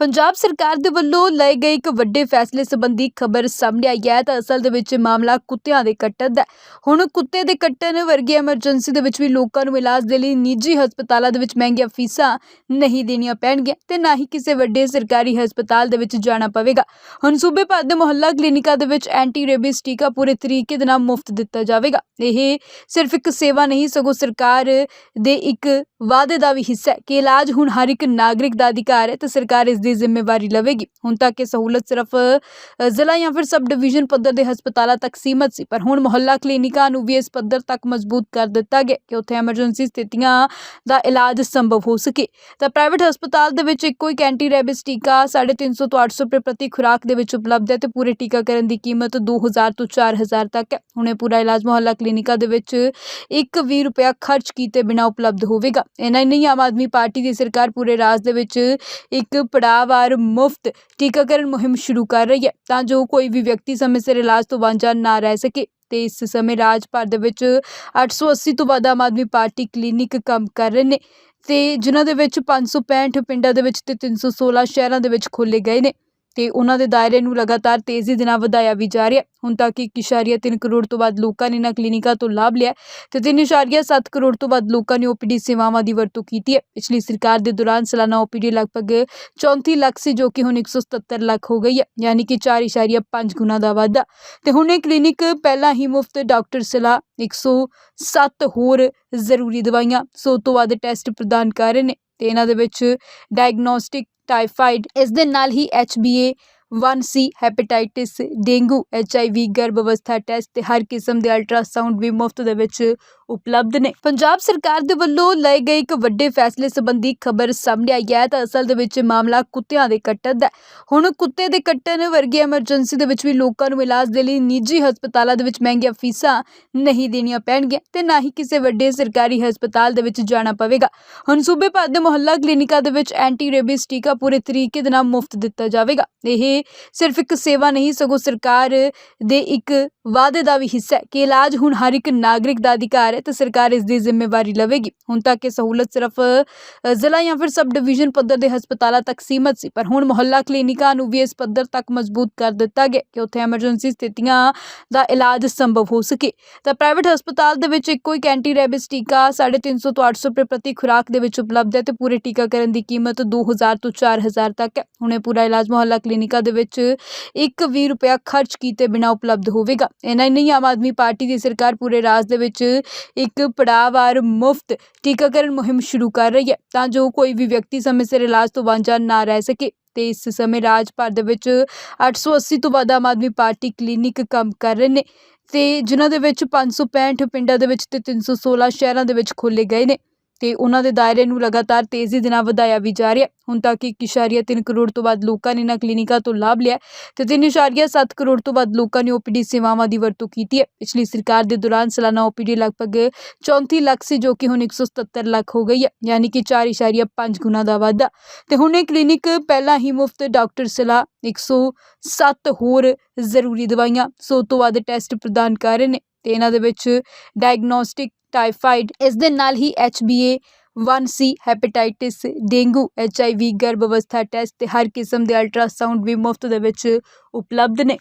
ਪੰਜਾਬ ਸਰਕਾਰ ਦੇ ਵੱਲੋਂ ਲਏ ਗਏ ਇੱਕ ਵੱਡੇ ਫੈਸਲੇ ਸੰਬੰਧੀ ਖਬਰ ਸਾਹਮਣੇ ਆਈ ਹੈ ਤਾਂ ਅਸਲ ਦੇ ਵਿੱਚ ਮਾਮਲਾ ਕੁੱਤਿਆਂ ਦੇ ਕੱਟਣ ਦਾ ਹੈ। ਹੁਣ ਕੁੱਤੇ ਦੇ ਕੱਟਣ ਵਰਗੀ ਐਮਰਜੈਂਸੀ ਦੇ ਵਿੱਚ ਵੀ ਲੋਕਾਂ ਨੂੰ ਇਲਾਜ ਦੇ ਲਈ ਨਿੱਜੀ ਹਸਪਤਾਲਾਂ ਦੇ ਵਿੱਚ ਮਹਿੰਗੀਆਂ ਫੀਸਾਂ ਨਹੀਂ ਦੇਣੀਆਂ ਪੈਣਗੀਆਂ ਤੇ ਨਾ ਹੀ ਕਿਸੇ ਵੱਡੇ ਸਰਕਾਰੀ ਹਸਪਤਾਲ ਦੇ ਵਿੱਚ ਜਾਣਾ ਪਵੇਗਾ ਹੁਣ ਸੂਬੇ ਭਰ ਦੇ ਮੁਹੱਲਾ ਕਲੀਨਿਕਾਂ ਦੇ ਵਿੱਚ ਐਂਟੀ ਰੇਬੀਜ਼ ਟੀਕਾ ਪੂਰੇ ਤਰੀਕੇ ਦੇ ਨਾਲ ਮੁਫਤ ਦਿੱਤਾ ਜਾਵੇਗਾ ਇਹ ਸਿਰਫ ਇੱਕ ਸੇਵਾ ਨਹੀਂ, ਸਗੋਂ ਸਰਕਾਰ ਦੇ ਇੱਕ ਵਾਅਦੇ ਦਾ ਵੀ ਹਿੱਸਾ ਹੈ ਕਿ ਇਲਾਜ ਹੁਣ ਹਰ ਇੱਕ ਨਾਗਰਿਕ ਦਾ ਅਧਿਕਾਰ ਹੈ ਤੇ ਸਰਕਾਰ ਇਸ ਦੀ ਜ਼ਿੰਮੇਵਾਰੀ ਲਵੇਗੀ। ਹੁਣ ਤੱਕ ਇਹ ਸਹੂਲਤ ਸਿਰਫ ਜ਼ਿਲ੍ਹਾ ਜਾਂ ਫਿਰ ਸਬ ਡਿਵੀਜ਼ਨ ਪੱਧਰ ਦੇ ਹਸਪਤਾਲਾਂ ਤੱਕ ਸੀਮਤ ਸੀ। ਪਰ ਹੁਣ ਮੁਹੱਲਾ ਕਲੀਨਿਕਾਂ ਨੂੰ ਵੀ ਇਸ ਪੱਧਰ ਤੱਕ ਮਜ਼ਬੂਤ ਕਰ ਦਿੱਤਾ ਗਿਆ ਕਿ ਉੱਥੇ ਐਮਰਜੈਂਸੀ ਸਥਿਤੀਆਂ ਦਾ ਇਲਾਜ ਸੰਭਵ ਹੋ ਸਕੇ। ਤਾਂ ਪ੍ਰਾਈਵੇਟ ਹਸਪਤਾਲ ਦੇ ਵਿੱਚ ਇੱਕੋ ਹੀ ਕੈਂਟੀ ਰੈਬਿਸ ਟੀਕਾ 350 ਤੋਂ 800 ਰੁਪਏ ਪ੍ਰਤੀ ਖੁਰਾਕ ਦੇ ਵਿੱਚ ਉਪਲਬਧ ਹੈ ਤੇ ਪੂਰੇ ਟੀਕਾਕਰਨ ਦੀ ਕੀਮਤ 2000 ਤੋਂ 4000 ਤੱਕ ਹੈ। ਹੁਣ ਇਹ ਪੂਰਾ ਇਲਾਜ ਮੁਹੱਲਾ ਕਲੀਨਿਕਾਂ ਦੇ ਵਿੱਚ ਇੱਕ ਵੀ ਰੁਪਇਆ ਖਰਚ ਕੀਤੇ ਬਿਨਾਂ ਉਪਲਬਧ ਹੋਵੇਗਾ। ਇਹਨਾਂ ਹੀ ਨਹੀਂ, ਆਮ ਆਦਮੀ ਪਾਰਟੀ ਦੀ ਸਰਕਾਰ ਪੂਰੇ ਰਾਜ ਦੇ ਵਿੱਚ ਇੱਕ ਪੜਾ ਪੜਾਅਵਾਰ ਮੁਫਤ ਟੀਕਾਕਰਨ ਮੁਹਿੰਮ ਸ਼ੁਰੂ ਕਰ ਰਹੀ ਹੈ। ਤਾਂ ਜੋ ਕੋਈ ਵੀ ਵਿਅਕਤੀ ਸਮੇਂ ਸਿਰ ਇਲਾਜ ਤੋਂ ਵਾਂਝਾ ਨਾ ਰਹਿ ਸਕੇ ਤੇ ਇਸ ਸਮੇਂ ਰਾਜ ਭਰ ਦੇ ਵਿੱਚ 880 ਤੋਂ ਵੱਧ ਆਮ ਆਦਮੀ ਪਾਰਟੀ ਕਲੀਨਿਕ ਕੰਮ ਕਰ ਰਹੇ ਨੇ ਤੇ ਜਿਨ੍ਹਾਂ ਦੇ ਵਿੱਚ 565 ਪਿੰਡਾਂ ਦੇ ਵਿੱਚ ਤੇ 316 ਸ਼ਹਿਰਾਂ ਦੇ ਵਿੱਚ ਖੋਲੇ ਗਏ ਨੇ। ਤੇ ਉਹਨਾਂ ਦੇ ਦਾਇਰੇ ਨੂੰ ਲਗਾਤਾਰ ਤੇਜ਼ੀ ਦੇ ਨਾਲ ਵਧਾਇਆ ਵੀ ਜਾ ਰਿਹਾ ਹੁਣ ਤੱਕ 1.3 ਕਰੋੜ ਤੋਂ ਵੱਧ ਲੋਕਾਂ ਨੇ ਇਹਨਾਂ ਕਲੀਨਿਕਾਂ ਤੋਂ ਲਾਭ ਲਿਆ ਹੈ ਤੇ 3.7 ਕਰੋੜ ਤੋਂ ਵੱਧ ਲੋਕਾਂ ਨੇ ਓਪੀਡੀ ਸੇਵਾਵਾਂ ਦੀ ਵਰਤੋਂ ਕੀਤੀ ਹੈ। ਪਿਛਲੀ ਸਰਕਾਰ ਦੇ ਦੌਰਾਨ ਸਾਲਾਨਾ ਓਪੀਡੀ ਲਗਭਗ 34 ਲੱਖ ਸੀ, ਜੋ ਕਿ ਹੁਣ 177 ਲੱਖ ਹੋ ਗਈ ਹੈ, ਯਾਨੀ ਕਿ 4.5 ਗੁਣਾ ਦਾ ਵਾਧਾ। ਤੇ ਹੁਣ ਇਹ ਕਲੀਨਿਕ ਪਹਿਲਾਂ ਹੀ ਮੁਫਤ ਡਾਕਟਰ ਸਲਾਹ 107 ਹੋਰ ਜ਼ਰੂਰੀ ਦਵਾਈਆਂ 100 ਤੋਂ ਵੱਧ ਟੈਸਟ ਪ੍ਰਦਾਨ ਕਰ ਰਹੇ ਨੇ। ਅਤੇ ਇਹਨਾਂ ਦੇ ਵਿੱਚ ਡਾਇਗਨੋਸਟਿਕ ਟਾਈਫਾਈਡ ਇਸ ਦੇ ਨਾਲ ਹੀ H B A one C hepatitis dengue H I V ਗਰਭ ਅਵਸਥਾ ਟੈਸਟ ਅਤੇ ਹਰ ਕਿਸਮ ਦੇ ਅਲਟਰਾਸਾਊਂਡ ਵੀ ਮੁਫਤ ਦੇ ਵਿੱਚ ਉਪਲਬਧ ਨੇ। ਪੰਜਾਬ ਸਰਕਾਰ ਦੇ ਵੱਲੋਂ ਲਏ ਗਏ ਇੱਕ ਵੱਡੇ ਫੈਸਲੇ ਸੰਬੰਧੀ ਖਬਰ ਸਾਹਮਣੇ ਆਈ ਹੈ ਤਾਂ ਅਸਲ ਦੇ ਵਿੱਚ ਮਾਮਲਾ ਕੁੱਤਿਆਂ ਦੇ ਕੱਟਣ ਦਾ ਹੁਣ ਕੁੱਤੇ ਦੇ ਕੱਟਣ ਵਰਗੀ ਐਮਰਜੈਂਸੀ ਦੇ ਵਿੱਚ ਵੀ ਲੋਕਾਂ ਨੂੰ ਇਲਾਜ ਦੇ ਲਈ ਨਿੱਜੀ ਹਸਪਤਾਲਾਂ ਦੇ ਵਿੱਚ ਮਹਿੰਗੀਆਂ ਫੀਸਾਂ ਨਹੀਂ ਦੇਣੀਆਂ ਪੈਣਗੀਆਂ ਤੇ ਨਾ ਹੀ ਕਿਸੇ ਵੱਡੇ ਸਰਕਾਰੀ ਹਸਪਤਾਲ ਦੇ ਵਿੱਚ ਜਾਣਾ ਪਵੇਗਾ। ਹੁਣ ਸੂਬੇ ਭਰ ਦੇ ਮੁਹੱਲਾ ਕਲੀਨਿਕਾਂ ਦੇ ਵਿੱਚ ਐਂਟੀ ਰੇਬੀਜ਼ ਟੀਕਾ ਪੂਰੇ ਤਰੀਕੇ ਦੇ ਨਾਲ ਮੁਫਤ ਦਿੱਤਾ ਜਾਵੇਗਾ। ਇਹ ਸਿਰਫ ਇੱਕ ਸੇਵਾ ਨਹੀਂ, ਸਗੋਂ ਸਰਕਾਰ ਦੇ ਇੱਕ ਵਾਅਦੇ ਦਾ ਵੀ ਹਿੱਸਾ ਹੈ ਕਿ ਇਲਾਜ ਹੁਣ ਹਰ ਇੱਕ ਨਾਗਰਿਕ ਦਾ ਅਧਿਕਾਰ ਹੈ ਤੇ ਸਰਕਾਰ ਇਸ ਦੀ ਜ਼ਿੰਮੇਵਾਰੀ ਲਵੇਗੀ। ਹੁਣ ਤੱਕ ਇਹ ਸਹੂਲਤ ਸਿਰਫ ਜ਼ਿਲ੍ਹਾ ਜਾਂ ਫਿਰ ਸਬ ਡਿਵੀਜ਼ਨ ਪੱਧਰ ਦੇ ਹਸਪਤਾਲਾਂ ਤੱਕ ਸੀਮਤ ਸੀ, ਪਰ ਹੁਣ ਮੁਹੱਲਾ ਕਲੀਨਿਕਾਂ ਨੂੰ ਵੀ ਇਸ ਪੱਧਰ ਤੱਕ ਮਜ਼ਬੂਤ ਕਰ ਦਿੱਤਾ ਗਿਆ ਕਿ ਉੱਥੇ ਐਮਰਜੈਂਸੀ ਸਥਿਤੀਆਂ ਦਾ ਇਲਾਜ ਸੰਭਵ ਹੋ ਸਕੇ। ਤਾਂ ਪ੍ਰਾਈਵੇਟ ਹਸਪਤਾਲ ਦੇ ਵਿੱਚ ਇੱਕੋ ਹੀ ਕੈਂਟੀ ਰੈਬਿਸ ਟੀਕਾ 350 ਤੋਂ 800 ਰੁਪਏ ਪ੍ਰਤੀ ਖੁਰਾਕ ਦੇ ਵਿੱਚ ਉਪਲਬਧ ਹੈ ਤੇ ਪੂਰੇ ਟੀਕਾਕਰਨ ਦੀ ਕੀਮਤ 2000 ਤੋਂ 4000 ਤੱਕ ਹੈ। ਹੁਣ ਇਹ ਪੂਰਾ ਇਲਾਜ ਮੁਹੱਲਾ ਕਲੀਨਿਕਾਂ ਦੇ ਵਿੱਚ ਇੱਕ ਵੀ ਰੁਪਇਆ ਖਰਚ ਕੀਤੇ ਬਿਨਾਂ ਉਪਲਬਧ ਹੋਵੇਗਾ। ਇਹਨਾਂ ਹੀ ਨਹੀਂ, ਆਮ ਆਦਮੀ ਪਾਰਟੀ ਦੀ ਸਰਕਾਰ ਪੂਰੇ ਰਾਜ ਦੇ ਵਿੱਚ ਇੱਕ ਪੜਾਅਵਾਰ ਮੁਫਤ ਟੀਕਾਕਰਨ ਮੁਹਿੰਮ ਸ਼ੁਰੂ ਕਰ ਰਹੀ ਹੈ। ਤਾਂ ਜੋ ਕੋਈ ਵੀ ਵਿਅਕਤੀ ਸਮੇਂ ਸਿਰ ਇਲਾਜ ਤੋਂ ਵਾਂਝਾ ਨਾ ਰਹਿ ਸਕੇ ਤੇ ਇਸ ਸਮੇਂ ਰਾਜ ਭਰ ਦੇ ਵਿੱਚ 880 ਤੋਂ ਵੱਧ ਆਮ ਆਦਮੀ ਪਾਰਟੀ ਕਲੀਨਿਕ ਕੰਮ ਕਰ ਰਹੇ ਨੇ ਤੇ ਜਿਨ੍ਹਾਂ ਦੇ ਵਿੱਚ 565 ਪਿੰਡਾਂ ਦੇ ਵਿੱਚ ਤੇ 316 ਸ਼ਹਿਰਾਂ ਦੇ ਵਿੱਚ ਖੋਲੇ ਗਏ ਨੇ। ਤੇ ਉਹਨਾਂ ਦੇ ਦਾਇਰੇ ਨੂੰ ਲਗਾਤਾਰ ਤੇਜ਼ੀ ਦੇ ਨਾਲ ਵਧਾਇਆ ਵੀ ਜਾ ਰਿਹਾ ਹੁਣ ਤੱਕ 1.3 ਕਰੋੜ ਤੋਂ ਵੱਧ ਲੋਕਾਂ ਨੇ ਇਹਨਾਂ ਕਲੀਨਿਕਾਂ ਤੋਂ ਲਾਭ ਲਿਆ ਹੈ ਤੇ 3.7 ਕਰੋੜ ਤੋਂ ਵੱਧ ਲੋਕਾਂ ਨੇ ਓਪੀਡੀ ਸੇਵਾਵਾਂ ਦੀ ਵਰਤੋਂ ਕੀਤੀ ਹੈ। ਪਿਛਲੀ ਸਰਕਾਰ ਦੇ ਦੌਰਾਨ ਸਾਲਾਨਾ ਓਪੀਡੀ ਲਗਭਗ 34 ਲੱਖ ਸੀ ਜੋ ਕਿ ਹੁਣ 177 ਲੱਖ ਹੋ ਗਈ ਹੈ, ਯਾਨੀ ਕਿ 4.5 ਗੁਣਾ ਦਾ ਵਾਧਾ। ਤੇ ਹੁਣ ਇਹ ਕਲੀਨਿਕ ਪਹਿਲਾਂ ਹੀ ਮੁਫਤ ਡਾਕਟਰ ਸਲਾਹ 107 ਹੋਰ ਜ਼ਰੂਰੀ ਦਵਾਈਆਂ 100 ਤੋਂ ਵੱਧ ਟੈਸਟ ਪ੍ਰਦਾਨ ਕਰ ਰਹੇ ਨੇ। ਅਤੇ ਇਹਨਾਂ ਦੇ ਵਿੱਚ ਡਾਇਗਨੋਸਟਿਕ ਟਾਈਫਾਈਡ ਇਸ ਦੇ ਨਾਲ ਹੀ H B A one C hepatitis dengue HIV ਗਰਭ ਅਵਸਥਾ ਟੈਸਟ ਅਤੇ ਹਰ ਕਿਸਮ ਦੇ ਅਲਟਰਾਸਾਊਂਡ ਵੀ ਮੁਫਤ ਦੇ ਵਿੱਚ ਉਪਲਬਧ ਨੇ।